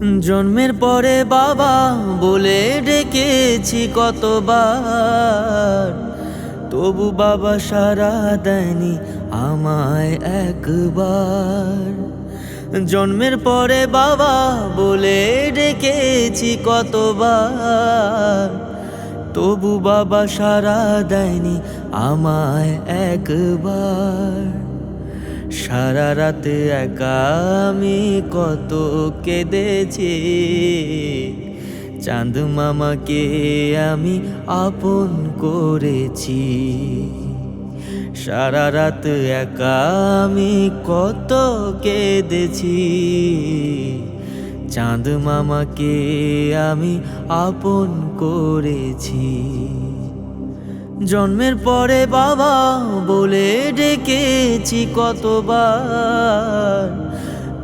জন্মের পরে বাবা বলে ডেকেছি কতবার। তবু বাবা সারা দেয়নি আমায় একবার। জন্মের পরে বাবা বলে ডেকেছি কতবার। তবু বাবা সারা দেয়নি আমায় একবার। সারা রাতে একা আমি কত কেঁদেছি। চাঁদ মামাকে আমি আপন করেছি। সারা রাত একা আমি কত কেঁদেছি। চাঁদ মামাকে আমি আপন করেছি। জন্মের পরে বাবা বলে ডেকেছি কতবার।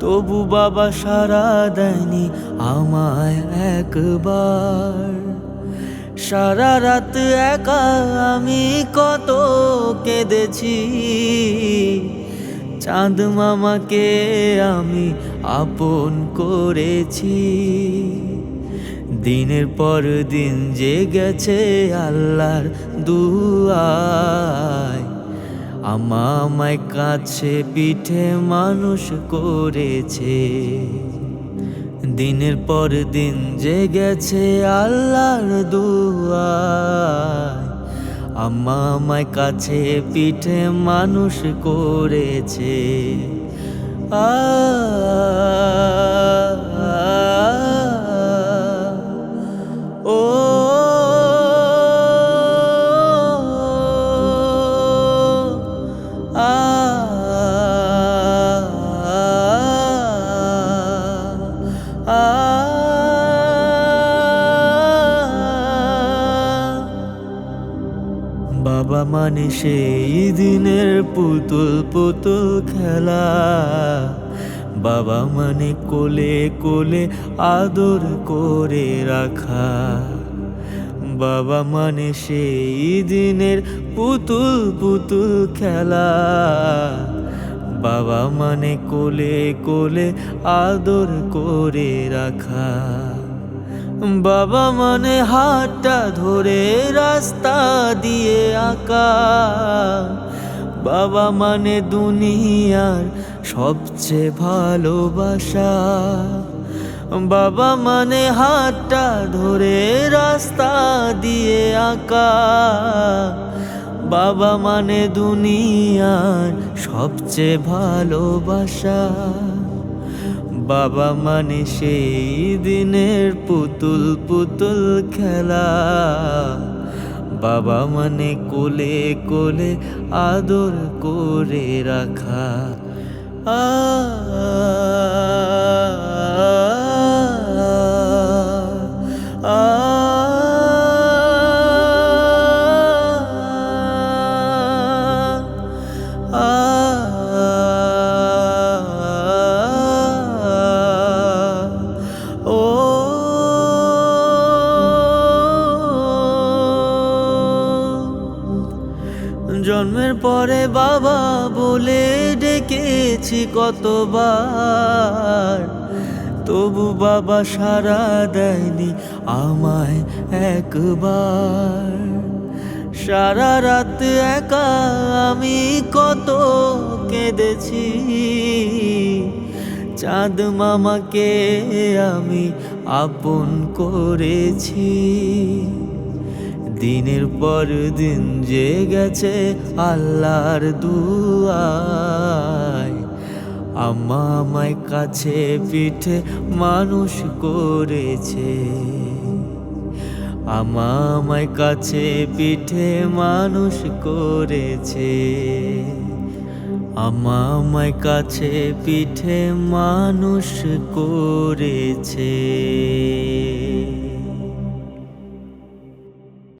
তবু বাবা সারা দেয়নি আমায় একবার। সারা রাত একা আমি কত কেঁদেছি। চাঁদ মামাকে আমি আপন করেছি। দিনের পর দিন যে গেছে আল্লাহর দুয়ায়। আমায় কাছে পিঠে মানুষ করেছে। দিনের পর দিন যে গেছে আল্লাহর দুয়ায়। আমায় কাছে পিঠে মানুষ করেছে। আ মানে সেই দিনের পুতুল পুতুল খেলা। বাবা মানে কোলে কোলে আদর করে রাখা। বাবা মানে সেই দিনের পুতুল পুতুল খেলা। বাবা মানে কোলে কোলে আদর করে রাখা। বাবা মানে হাতটা ধরে রাস্তা দিয়ে আঁকা। বাবা মানে দুনিয়ার সবচেয়ে ভালোবাসা। বাবা মানে হাতটা ধরে রাস্তা দিয়ে আঁকা। বাবা মানে দুনিয়ার সবচেয়ে ভালোবাসা। বাবা মানে সেই দিনের পুতুল পুতুল খেলা। বাবা মানে কোলে কোলে আদর করে রাখা। আ জন্মের পরে বাবা বলে ডেকেছি কতবার। তবু বাবা সারা দেয়নি আমায় একবার। সারা রাত একা আমি কত কেঁদেছি। চাঁদ মামাকে আমি আপন করেছি। দিনের পর দিন যে গেছে আল্লাহর দুয়ায়। আম্মা আমায় কাছে পিঠে মানুষ করেছে। আমা আমায় কাছে পিঠে মানুষ করেছে। আমা আমায় কাছে পিঠে মানুষ করেছে।